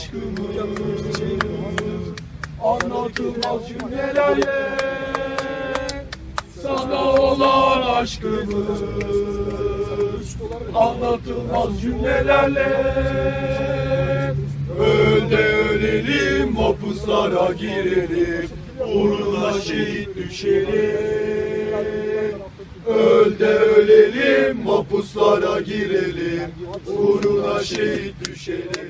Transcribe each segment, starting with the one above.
aşkımı Anlatılmaz cümlelerle Sana olan aşkımı Anlatılmaz cümlelerle Öde ölelim mapuslara girelim Uğruna şehit düşelim Ölde ölelim mapuslara girelim. Uğruna şehit düşelim.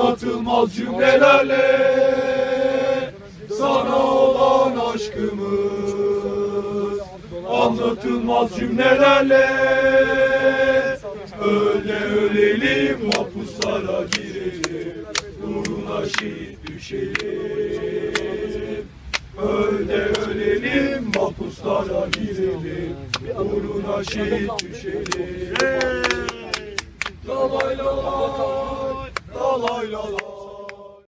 anlatılmaz cümlelerle sana olan aşkımız. Anlatılmaz cümlelerle öyle ölelim mahpuslara girelim uğruna şehit düşelim. Öyle ölelim mahpuslara girelim uğruna şehit düşelim. Davay davay lay la la.